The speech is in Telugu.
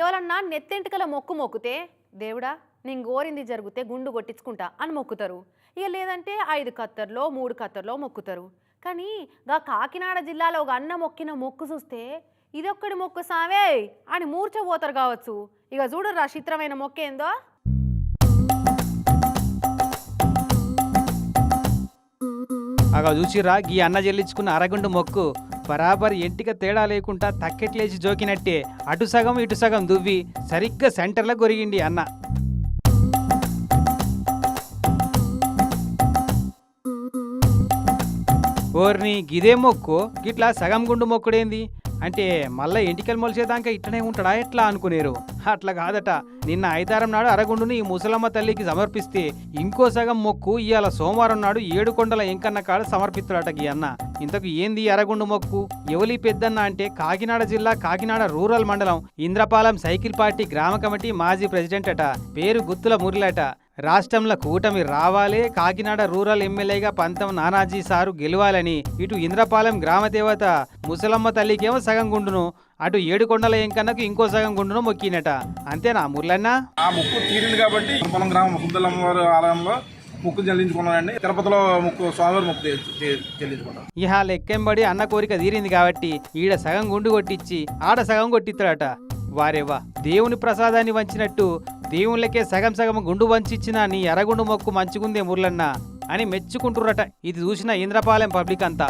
ఎవరన్నా నెత్తెంటికల మొక్కు మొక్కుతే దేవుడా నేను గోరింది జరిగితే గుండు కొట్టించుకుంటా అని మొక్కుతారు. ఇక లేదంటే ఐదు కత్తర్లో మూడు కత్తర్లో మొక్కుతారు. కానీ గా కాకినాడ జిల్లాలో ఒక అన్న మొక్కిన మొక్కు చూస్తే ఇదొక్కడి మొక్కు సావే అని మూర్చపోతారు కావచ్చు. ఇక చూడరా చిత్రమైన మొక్కేందో? అగా చూసిరా గీ అన్న చెల్లించుకున్న అరగుండు మొక్కు. బరాబర్ ఎంటిక తేడా లేకుండా తక్కెట్లేసి జోకినట్టే. అటు సగం ఇటు సగం దువ్వి. సరిగ్గా సెంటర్లో గొరిగిండి అన్న. ఓర్ని గిదే మొక్కు? గిట్లా సగం గుండు మొక్కుడేంది? అంటే మళ్ళీ ఎంటికలు మొలిచేదాకా ఇట్లనే ఉంటాడా ఎట్లా అనుకునేరు? అట్లా కాదట. నిన్న ఐదారం నాడు అరగుండుని ఈ ముసలమ్మ తల్లికి సమర్పిస్తే ఇంకో సగం మొక్కు ఇవాళ సోమవారం నాడు ఏడు కొండల ఎంకన్న కాడ సమర్పిస్తాడట గీ అన్న. ఇంతకు ఏంది ఈ అరగుండు మొక్కు? ఎవలి పెద్దన్న అంటే కాకినాడ జిల్లా కాకినాడ రూరల్ మండలం ఇంద్రపాలెం సైకిల్ పార్టీ గ్రామ కమిటీ మాజీ ప్రెసిడెంట్ అట పేరు గుత్తుల మురిలట రాష్ట్రంలో కూటమి రావాలే కాకినాడ రూరల్ ఎమ్మెల్యేగా పంతం నానాజీ సారు గెలవాలని ఇటు ఇంద్రపాలెం గ్రామ దేవత ముసలమ్మ తల్లికేమో సగం గుండును అటు ఏడుకొండల ఎంకన్నకు ఇంకో సగం గుండును మొక్కినట. అంతేనా మురళన్న ఆ ముక్కు తీరింది కాబట్టి పొలం గ్రామం ఆలయంలో ముక్కు చెల్లించుకున్నానండి తిరుపతిలో ముక్కు స్వామివారి ముక్కు చెల్లించుకున్నాను ఇహ లెక్కెంబడి అన్న కోరిక తీరింది కాబట్టి ఈడ సగం గుండు కొట్టించి ఆడ సగం కొట్టిస్తాడట వారేవా దేవుని ప్రసాదాన్ని వంచినట్టు దేవుళ్ళకే సగం సగం గుండు వంచిచ్చిన నీ ఎర్రగుండు మొక్కు మంచిగుందే మురళన్న అని మెచ్చుకుంటురట ఇది చూసిన ఇంద్రపాలెం పబ్లిక్ అంతా.